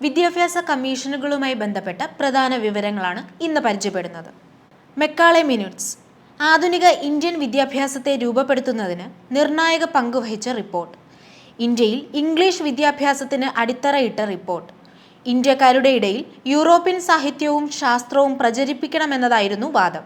വിദ്യാഭ്യാസ കമ്മീഷനുകളുമായി ബന്ധപ്പെട്ട പ്രധാന വിവരങ്ങളാണ് ഇന്ന് പരിചയപ്പെടുന്നത്. മെക്കാളെ മിനിറ്റ്സ് ആധുനിക ഇന്ത്യൻ വിദ്യാഭ്യാസത്തെ രൂപപ്പെടുത്തുന്നതിന് നിർണായക പങ്കുവഹിച്ച റിപ്പോർട്ട്. ഇന്ത്യയിൽ ഇംഗ്ലീഷ് വിദ്യാഭ്യാസത്തിന് അടിത്തറയിട്ട റിപ്പോർട്ട്. ഇന്ത്യക്കാരുടെ ഇടയിൽ യൂറോപ്യൻ സാഹിത്യവും ശാസ്ത്രവും പ്രചരിപ്പിക്കണമെന്നതായിരുന്നു വാദം.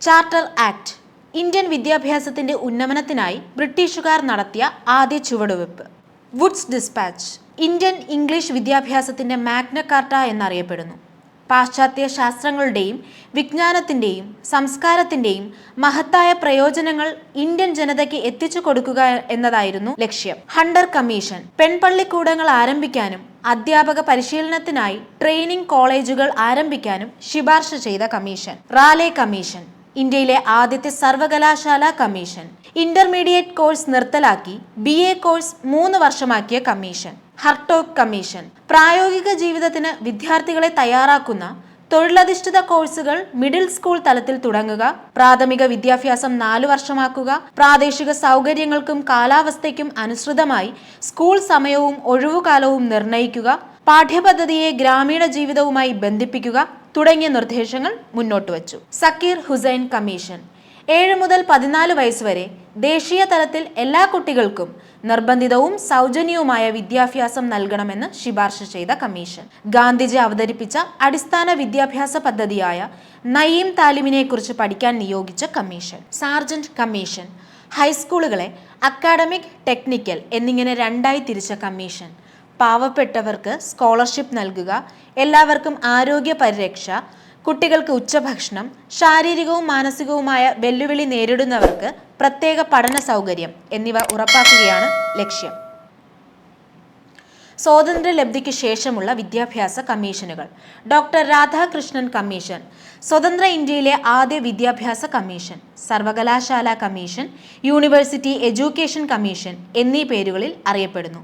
ചാർട്ടർ ആക്ട് ഇന്ത്യൻ വിദ്യാഭ്യാസത്തിന്റെ ഉന്നമനത്തിനായി ബ്രിട്ടീഷുകാർ നടത്തിയ ആദ്യ ചുവടുവെപ്പ് വുഡ്സ് ഡിസ്പാച്ച് ഇന്ത്യൻ ഇംഗ്ലീഷ് വിദ്യാഭ്യാസത്തിന്റെ മാഗ്നക്കാർട്ട എന്നറിയപ്പെടുന്നു. പാശ്ചാത്യ ശാസ്ത്രങ്ങളുടെയും വിജ്ഞാനത്തിന്റെയും സംസ്കാരത്തിന്റെയും മഹത്തായ പ്രയോജനങ്ങൾ ഇന്ത്യൻ ജനതയ്ക്ക് എത്തിച്ചു കൊടുക്കുക എന്നതായിരുന്നു ലക്ഷ്യം. Hunter commission. പെൺപള്ളിക്കൂടങ്ങൾ ആരംഭിക്കാനും അധ്യാപക പരിശീലനത്തിനായി ട്രെയിനിംഗ് കോളേജുകൾ ആരംഭിക്കാനും ശുപാർശ ചെയ്ത കമ്മീഷൻ. റാലെ കമ്മീഷൻ. ഇന്ത്യയിലെ ആദ്യത്തെ സർവകലാശാല കമ്മീഷൻ. ഇന്റർമീഡിയറ്റ് കോഴ്സ് നിർത്തലാക്കി ബി എ കോഴ്സ് മൂന്ന് വർഷമാക്കിയ കമ്മീഷൻ. ഹർട്ടോക് കമ്മീഷൻ. പ്രായോഗിക ജീവിതത്തിന് വിദ്യാർത്ഥികളെ തയ്യാറാക്കുന്ന തൊഴിലധിഷ്ഠിത കോഴ്സുകൾ മിഡിൽ സ്കൂൾ തലത്തിൽ തുടങ്ങുക പ്രാഥമിക വിദ്യാഭ്യാസം നാലു വർഷമാക്കുക പ്രാദേശിക സൗകര്യങ്ങൾക്കും കാലാവസ്ഥയ്ക്കും അനുസൃതമായി സ്കൂൾ സമയവും ഒഴിവുകാലവും നിർണയിക്കുക പാഠ്യപദ്ധതിയെ ഗ്രാമീണ ജീവിതവുമായി ബന്ധിപ്പിക്കുക തുടങ്ങിയ നിർദ്ദേശങ്ങൾ മുന്നോട്ട് വച്ചു. സക്കീർ ഹുസൈൻ കമ്മീഷൻ. ഏഴ് മുതൽ പതിനാല് വയസ്സ് വരെ ദേശീയ തലത്തിൽ എല്ലാ കുട്ടികൾക്കും നിർബന്ധിതവും സൗജന്യവുമായ വിദ്യാഭ്യാസം നൽകണമെന്ന് ശുപാർശ ചെയ്ത കമ്മീഷൻ. ഗാന്ധിജി അവതരിപ്പിച്ച അടിസ്ഥാന വിദ്യാഭ്യാസ പദ്ധതിയായ നയീം താലിമിനെ കുറിച്ച് പഠിക്കാൻ നിയോഗിച്ച commission. Sargent commission. ഹൈസ്കൂളുകളെ academic technical എന്നിങ്ങനെ രണ്ടായി തിരിച്ച കമ്മീഷൻ. പാവപ്പെട്ടവർക്ക് സ്കോളർഷിപ്പ് നൽകുക എല്ലാവർക്കും ആരോഗ്യ പരിരക്ഷ കുട്ടികൾക്ക് ഉച്ചഭക്ഷണം ശാരീരികവും മാനസികവുമായ വെല്ലുവിളി നേരിടുന്നവർക്ക് പ്രത്യേക പഠന സൗകര്യം എന്നിവ ഉറപ്പാക്കുകയാണ് ലക്ഷ്യം. സ്വാതന്ത്ര്യലബ്ധിക്ക് ശേഷമുള്ള വിദ്യാഭ്യാസ കമ്മീഷനുകൾ. ഡോക്ടർ രാധാകൃഷ്ണൻ കമ്മീഷൻ സ്വതന്ത്ര ഇന്ത്യയിലെ ആദ്യ വിദ്യാഭ്യാസ കമ്മീഷൻ സർവകലാശാല കമ്മീഷൻ യൂണിവേഴ്സിറ്റി എഡ്യൂക്കേഷൻ കമ്മീഷൻ എന്നീ പേരുകളിൽ അറിയപ്പെടുന്നു.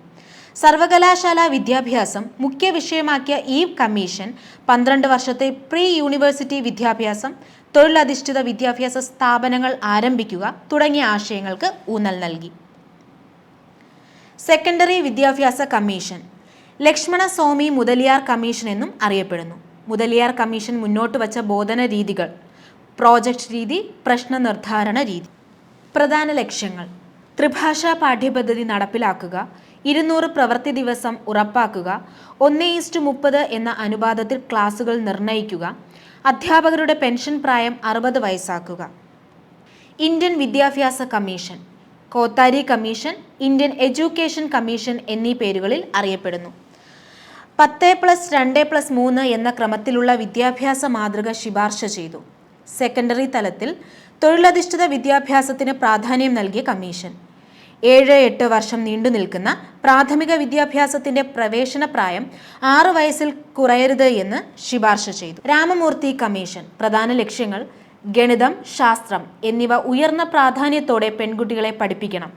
സർവകലാശാല വിദ്യാഭ്യാസം മുഖ്യ വിഷയമാക്കിയ ഈ കമ്മീഷൻ പന്ത്രണ്ട് വർഷത്തെ പ്രീ യൂണിവേഴ്സിറ്റി വിദ്യാഭ്യാസം തൊഴിലധിഷ്ഠിത വിദ്യാഭ്യാസ സ്ഥാപനങ്ങൾ ആരംഭിക്കുക തുടങ്ങിയ ആശയങ്ങൾക്ക് ഊന്നൽ നൽകി. സെക്കൻഡറി വിദ്യാഭ്യാസ കമ്മീഷൻ ലക്ഷ്മണ സ്വാമി മുതലിയാർ കമ്മീഷൻ എന്നും അറിയപ്പെടുന്നു. മുതലിയാർ കമ്മീഷൻ മുന്നോട്ട് വച്ച ബോധന രീതികൾ പ്രോജക്റ്റ് രീതി പ്രശ്ന നിർദ്ധാരണ രീതി. പ്രധാന ലക്ഷ്യങ്ങൾ ത്രിഭാഷാ പാഠ്യപദ്ധതി നടപ്പിലാക്കുക ഇരുന്നൂറ് പ്രവൃത്തി ദിവസം ഉറപ്പാക്കുക ഒന്ന് ഈസ്റ്റ് മുപ്പത് എന്ന അനുപാതത്തിൽ ക്ലാസുകൾ നിർണയിക്കുക അധ്യാപകരുടെ പെൻഷൻ പ്രായം അറുപത് വയസ്സാക്കുക. ഇന്ത്യൻ വിദ്യാഭ്യാസ commission Kothari commission Indian education commission എന്നീ പേരുകളിൽ അറിയപ്പെടുന്നു. പത്ത് പ്ലസ് രണ്ട് പ്ലസ് മൂന്ന് എന്ന ക്രമത്തിലുള്ള വിദ്യാഭ്യാസ മാതൃക ശുപാർശ ചെയ്തു. സെക്കൻഡറി തലത്തിൽ തൊഴിലധിഷ്ഠിത വിദ്യാഭ്യാസത്തിന് പ്രാധാന്യം നൽകിയ കമ്മീഷൻ. ഏഴ് എട്ട് വർഷം നീണ്ടു നിൽക്കുന്ന പ്രാഥമിക വിദ്യാഭ്യാസത്തിന്റെ പ്രവേശന പ്രായം ആറ് വയസ്സിൽ കുറയരുത് എന്ന് ശുപാർശ ചെയ്തു. രാമമൂർത്തി കമ്മീഷൻ. പ്രധാന ലക്ഷ്യങ്ങൾ ഗണിതം ശാസ്ത്രം എന്നിവ ഉയർന്ന പ്രാധാന്യത്തോടെ പെൺകുട്ടികളെ പഠിപ്പിക്കണം.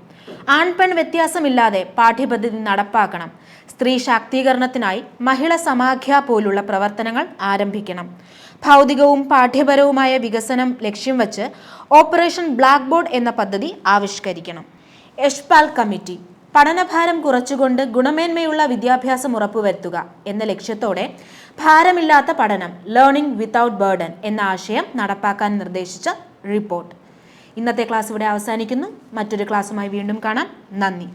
ആൺപെൺ വ്യത്യാസമില്ലാതെ പാഠ്യപദ്ധതി നടപ്പാക്കണം. സ്ത്രീ ശാക്തീകരണത്തിനായി മഹിള സമാഖ്യ പോലുള്ള പ്രവർത്തനങ്ങൾ ആരംഭിക്കണം. ഭൗതികവും പാഠ്യപരവുമായ വികസനം ലക്ഷ്യം വച്ച് ഓപ്പറേഷൻ ബ്ലാക്ക് ബോർഡ് എന്ന പദ്ധതി ആവിഷ്കരിക്കണം. യഷ്പാൽ കമ്മിറ്റി. പഠനഭാരം കുറച്ചുകൊണ്ട് ഗുണമേന്മയുള്ള വിദ്യാഭ്യാസം ഉറപ്പുവരുത്തുക എന്ന ലക്ഷ്യത്തോടെ ഭാരമില്ലാത്ത പഠനം ലേണിംഗ് വിത്തൗട്ട് ബേർഡൻ എന്ന ആശയം നടപ്പാക്കാൻ നിർദ്ദേശിച്ച റിപ്പോർട്ട് ഇന്നത്തെ ക്ലാസ് ഇവിടെ അവസാനിക്കുന്നു. മറ്റൊരു ക്ലാസ്സുമായി വീണ്ടും കാണാം. നന്ദി.